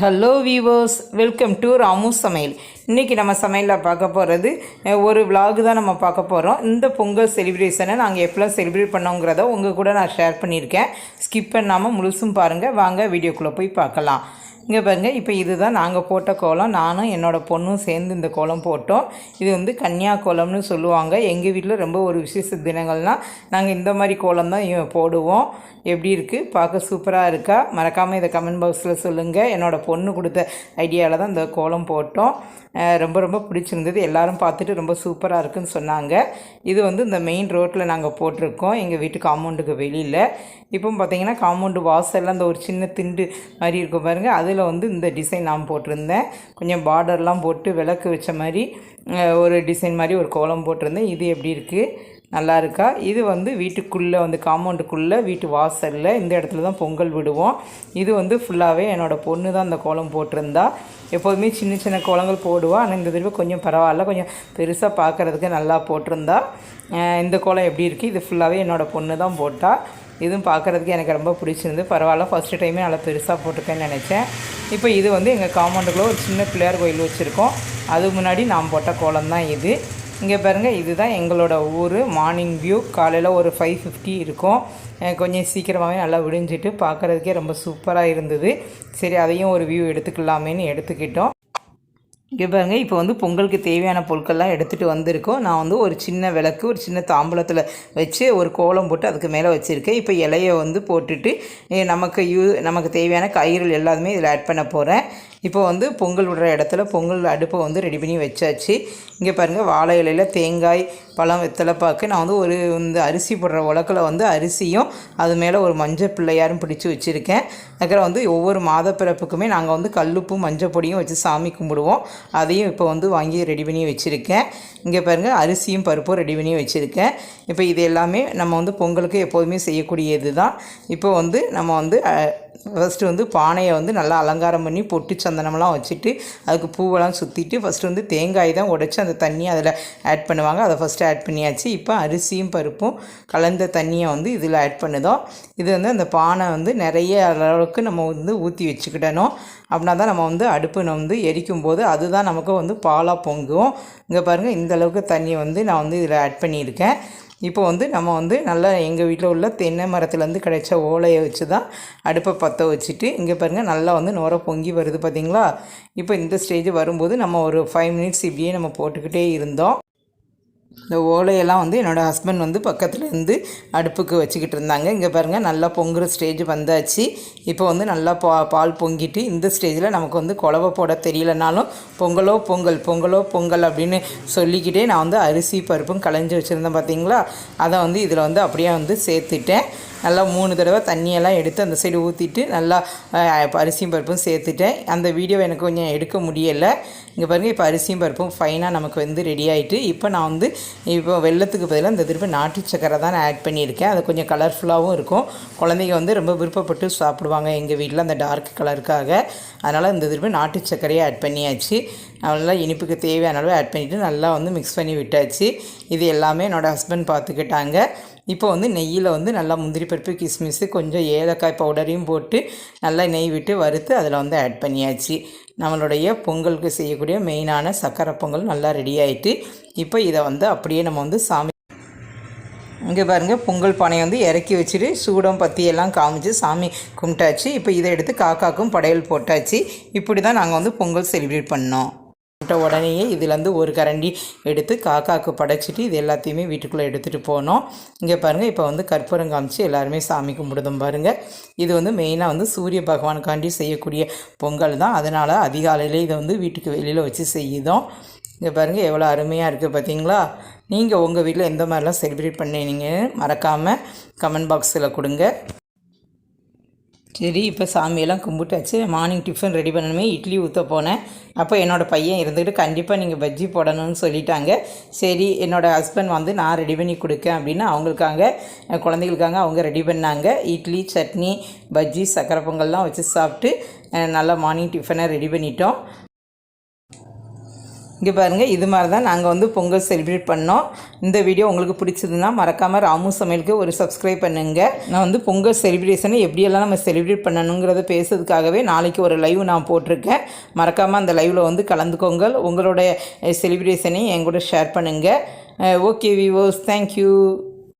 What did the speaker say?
hello viewers welcome to Ramu சமையல் இன்றைக்கி நம்ம சமையலில் பார்க்க போகிறது ஒரு விலாகு தான் நம்ம பார்க்க போகிறோம் இந்த பொங்கல் செலிப்ரேஷனை நாங்கள் எப்போலாம் செலிப்ரேட் பண்ணோங்கிறத உங்கள் கூட நான் ஷேர் பண்ணியிருக்கேன். ஸ்கிப் பண்ணாமல் முழுசும் பாருங்கள் வாங்க வீடியோக்குள்ளே போய் பார்க்கலாம். இங்கே பாருங்கள் இப்போ இதுதான் நாங்கள் போட்ட கோலம். நானும் என்னோடய பொண்ணும் சேர்ந்து இந்த கோலம் போட்டோம். இது வந்து கன்னியா கோலம்னு சொல்லுவாங்க. எங்கள் வீட்டில் ரொம்ப ஒரு விசேஷ தினங்கள்னால் நாங்கள் இந்த மாதிரி கோலம் தான் போடுவோம். எப்படி இருக்குது பார்க்க சூப்பராக இருக்கா? மறக்காமல் இதை கமெண்ட் பாக்ஸில் சொல்லுங்கள் என்னோடய பொண்ணு கொடுத்த ஐடியாவில் தான் இந்த கோலம் போட்டோம். ரொம்ப ரொம்ப பிடிச்சிருந்தது. எல்லாரும் பார்த்துட்டு ரொம்ப சூப்பராக இருக்குன்னு சொன்னாங்க. இது வந்து இந்த மெயின் ரோட்டில் நாங்கள் போட்டிருக்கோம். எங்கள் வீட்டு காம்பவுண்டுக்கு வெளியில். இப்போ பார்த்தீங்கன்னா காம்பவுண்டு வாசலில் அந்த ஒரு சின்ன திண்டு மாதிரி இருக்கும் பாருங்கள் அதில் வந்து இந்த டிசைன் நான் போட்டிருந்தேன். கொஞ்சம் பார்டர்லாம் போட்டு விளக்கு வச்ச மாதிரி ஒரு டிசைன் மாதிரி ஒரு கோலம் போட்டிருந்தேன். இது எப்படி இருக்குது நல்லா இருக்கா இது வந்து வீட்டுக்குள்ளே வந்து காம்பவுண்டுக்குள்ளே வீட்டு வாசலில் இந்த இடத்துல தான் பொங்கல் விடுவோம். இது வந்து ஃபுல்லாகவே என்னோடய பொண்ணு தான் அந்த கோலம் போட்டிருந்தா. எப்போதுமே சின்ன சின்ன கோலங்கள் போடுவாள் ஆனால் இந்த தடவை கொஞ்சம் பரவாயில்ல. கொஞ்சம் பெருசாக பார்க்குறதுக்கு நல்லா போட்டிருந்தா. இந்த கோலம் எப்படி இருக்குது இது ஃபுல்லாகவே என்னோடய பொண்ணு தான் போட்டால் இதுவும் பார்க்குறதுக்கு எனக்கு ரொம்ப பிடிச்சிருந்து பரவாயில்ல. ஃபஸ்ட்டு டைமே நல்லா பெருசாக போட்டிருக்கேன்னு நினச்சேன். இப்போ இது வந்து எங்கள் காம்பவுண்டுக்குள்ளே ஒரு சின்ன பிள்ளையார் கோயில் வச்சுருக்கோம். அது முன்னாடி நான் போட்ட கோலம் தான் இது. இங்கே பாருங்கள் இதுதான் எங்களோட ஊர் மார்னிங் வியூ காலையில் ஒரு ஃபைவ் ஃபிஃப்டி இருக்கும். கொஞ்சம் சீக்கிரமாகவே நல்லா விடிஞ்சிட்டு பார்க்குறதுக்கே ரொம்ப சூப்பராக இருந்தது. சரி அதையும் ஒரு வியூ எடுத்துக்கலாமேன்னு எடுத்துக்கிட்டோம். இங்கே பாருங்க இப்போ வந்து பொங்கலுக்கு தேவையான பொருட்கள்லாம் எடுத்துகிட்டு வந்திருக்கோம். நான் வந்து ஒரு சின்ன விளக்கு ஒரு சின்ன தாம்பூலத்தில் வச்சு ஒரு கோலம் போட்டு அதுக்கு மேலே வச்சுருக்கேன். இப்போ இலையை வந்து போட்டுட்டு நமக்கு யூ நமக்கு தேவையான காய்கறிகள் எல்லாத்துமே இதில் ஆட் பண்ண போகிறேன் இப்போ வந்து பொங்கல் விடுற இடத்துல பொங்கல் அடுப்பை வந்து ரெடி பண்ணி வச்சாச்சு. இங்கே பாருங்கள் வாழை இலையில் தேங்காய் பழம் வெத்தலைப்பாக்கு நான் வந்து ஒரு இந்த அரிசி போடுற உலக்கில் வந்து அரிசியும் அது மேலே ஒரு மஞ்சள் பிள்ளையாரும் பிடிச்சி வச்சுருக்கேன். அதுக்கப்புறம் வந்து ஒவ்வொரு மாத பிறப்புக்குமே நாங்கள் வந்து கல்லுப்பும் மஞ்சள் பொடியும் வச்சு சாமி கும்பிடுவோம். அதையும் இப்போ வந்து வாங்கி ரெடி பண்ணி வச்சுருக்கேன். இங்கே பாருங்கள் அரிசியும் பருப்பும் ரெடி பண்ணி வச்சுருக்கேன். இப்போ இது எல்லாமே நம்ம வந்து பொங்கலுக்கு எப்போதுமே செய்யக்கூடியது தான் இப்போ வந்து நம்ம வந்து ஃபஸ்ட்டு வந்து பானையை வந்து நல்லா அலங்காரம் பண்ணி பொட்டு சந்தனம்லாம் வச்சுட்டு அதுக்கு பூவெல்லாம் சுற்றிட்டு ஃபஸ்ட்டு வந்து தேங்காய் தான் உடச்சி அந்த தண்ணியை அதில் ஆட் பண்ணுவாங்க. அதை ஃபஸ்ட்டு ஆட் பண்ணியாச்சு. இப்போ அரிசியும் பருப்பும் கலந்த தண்ணியை வந்து இதில் ஆட் பண்ணுதோம். இது வந்து அந்த பானை வந்து நிறைய அளவுக்கு நம்ம வந்து ஊற்றி வச்சுக்கிடணும். அப்படின்னா தான் நம்ம வந்து அடுப்பு நம்ம வந்து எரிக்கும் போது அதுதான் நமக்கு வந்து பாலாக பொங்கும். இங்கே பாருங்கள் இந்த அளவுக்கு தண்ணி வந்து நான் வந்து இதில் ஆட் பண்ணியிருக்கேன். இப்போ வந்து நம்ம வந்து நல்லா எங்கள் வீட்டில் உள்ள தென்னை மரத்துலேருந்து கிடைச்ச ஓலையை வச்சு தான் அடுப்பை பற்ற வச்சுட்டு இங்கே பாருங்கள் நல்லா வந்து நுர பொங்கி வருது பார்த்திங்களா இப்போ இந்த ஸ்டேஜ் வரும்போது நம்ம ஒரு ஃபைவ் மினிட்ஸ் இப்படியே நம்ம போட்டுக்கிட்டே இருந்தோம். இந்த ஓலையெல்லாம் வந்து என்னோடய ஹஸ்பண்ட் வந்து பக்கத்தில் இருந்து அடுப்புக்கு வச்சுக்கிட்டு இருந்தாங்க. இங்கே பாருங்கள் நல்லா பொங்குற ஸ்டேஜ் வந்தாச்சு. இப்போ வந்து நல்லா பா பால் பொங்கிட்டு இந்த ஸ்டேஜில் நமக்கு வந்து குழவை போட தெரியலனாலும் பொங்கலோ பொங்கல் பொங்கலோ பொங்கல் அப்படின்னு சொல்லிக்கிட்டே நான் வந்து அரிசி பருப்பும் களைஞ்சி வச்சுருந்தேன் பார்த்தீங்களா அதை வந்து இதில் வந்து அப்படியே வந்து சேர்த்துட்டேன். நல்லா மூணு தடவை தண்ணியெல்லாம் எடுத்து அந்த சைடு ஊற்றிட்டு நல்லா அரிசியும் பருப்பும் சேர்த்துட்டேன். அந்த வீடியோ எனக்கு கொஞ்சம் எடுக்க முடியலை. இங்கே பாருங்கள் இப்போ அரிசியும் பருப்பும் ஃபைனாக நமக்கு வந்து ரெடி ஆகிட்டு இப்போ நான் வந்து இப்போ வெள்ளத்துக்கு பதிலாக இந்த திருப்பி நாட்டு சக்கரை தான் நான் ஆட் பண்ணியிருக்கேன். அது கொஞ்சம் கலர்ஃபுல்லாகவும் இருக்கும். குழந்தைங்க வந்து ரொம்ப விருப்பப்பட்டு சாப்பிடுவாங்க எங்கள் வீட்டில் அந்த டார்க் கலருக்காக அதனால் இந்த திருப்பி நாட்டு சர்க்கரையை ஆட் பண்ணியாச்சு. நல்லா இனிப்புக்கு தேவையான அளவு ஆட் பண்ணிவிட்டு நல்லா வந்து மிக்ஸ் பண்ணி விட்டாச்சு. இது எல்லாமே என்னோடய ஹஸ்பண்ட் பார்த்துக்கிட்டாங்க இப்போ வந்து நெய்யில் வந்து நல்லா முந்திரி பருப்பு கிஸ்மிஸு கொஞ்சம் ஏலக்காய் பவுடரையும் போட்டு நல்லா நெய் விட்டு வறுத்து அதில் வந்து ஆட் பண்ணியாச்சு. நம்மளுடைய பொங்கலுக்கு செய்யக்கூடிய மெயினான சக்கரை பொங்கல் நல்லா ரெடி ஆகிட்டு இப்போ இதை வந்து அப்படியே நம்ம வந்து சாமி இங்கே பாருங்கள் பொங்கல் பானையை வந்து இறக்கி வச்சுட்டு சூடம் பற்றியெல்லாம் காமிச்சு சாமி கும்பிட்டாச்சு. இப்போ இதை எடுத்து காக்காக்கும் படையல் போட்டாச்சு. இப்படி தான் நாங்கள் வந்து பொங்கல் செலிப்ரேட் பண்ணோம். விட்ட உடனேயே இதுலேருந்து ஒரு கரண்டி எடுத்து காக்காவுக்கு படைச்சிட்டு இது எல்லாத்தையுமே வீட்டுக்குள்ளே எடுத்துகிட்டு போனோம். இங்கே பாருங்கள் இப்போ வந்து கற்பூரம் காமிச்சு எல்லாருமே சாமி கும்பிடுதோம் பாருங்கள் இது வந்து மெயினாக வந்து சூரிய பகவானுக்காண்டி செய்யக்கூடிய பொங்கல் தான். அதனால் அதிகாலையிலே இதை வந்து வீட்டுக்கு வெளியில் வச்சு செய்யுதோம். இங்கே பாருங்கள் எவ்வளோ அருமையாக இருக்குது பார்த்தீங்களா நீங்கள் உங்கள் வீட்டில் எந்த மாதிரிலாம் செலிப்ரேட் பண்ணினீங்கன்னு மறக்காமல் கமெண்ட் பாக்ஸில் கொடுங்க. சரி இப்போ சாமியெல்லாம் கும்பிட்டாச்சு. மார்னிங் டிஃபன் ரெடி பண்ணணுமே. இட்லி ஊற்ற போனேன். அப்போ என்னோடய பையன் இருந்துக்கிட்டு கண்டிப்பாக நீங்கள் பஜ்ஜி போடணும்னு சொல்லிட்டாங்க. சரி என்னோடய ஹஸ்பண்ட் வந்து நான் ரெடி பண்ணி கொடுக்கேன் அப்படின்னு அவங்களுக்காக குழந்தைகளுக்காக அவங்க ரெடி பண்ணாங்க. இட்லி சட்னி பஜ்ஜி சக்கரை பொங்கல்லாம் வச்சு சாப்பிட்டு நல்லா மார்னிங் டிஃபனை ரெடி பண்ணிட்டோம். இங்கே பாருங்கள் இது மாதிரி தான் நாங்கள் வந்து பொங்கல் செலிப்ரேட் பண்ணோம். இந்த வீடியோ உங்களுக்கு பிடிச்சதுன்னா மறக்காமல் ராமு சமையலுக்கு ஒரு சப்ஸ்கிரைப் பண்ணுங்கள் நான் வந்து பொங்கல் செலிப்ரேஷனை எப்படியெல்லாம் நம்ம செலிப்ரேட் பண்ணணுங்கிறத பேசுறதுக்காகவே நாளைக்கு ஒரு லைவ் நான் போட்டிருக்கேன். மறக்காமல் அந்த லைவில் வந்து கலந்துக்கோங்க உங்களோட செலிப்ரேஷனையும் என் கூட ஷேர் பண்ணுங்கள் ஓகே விவோஸ் தேங்க்யூ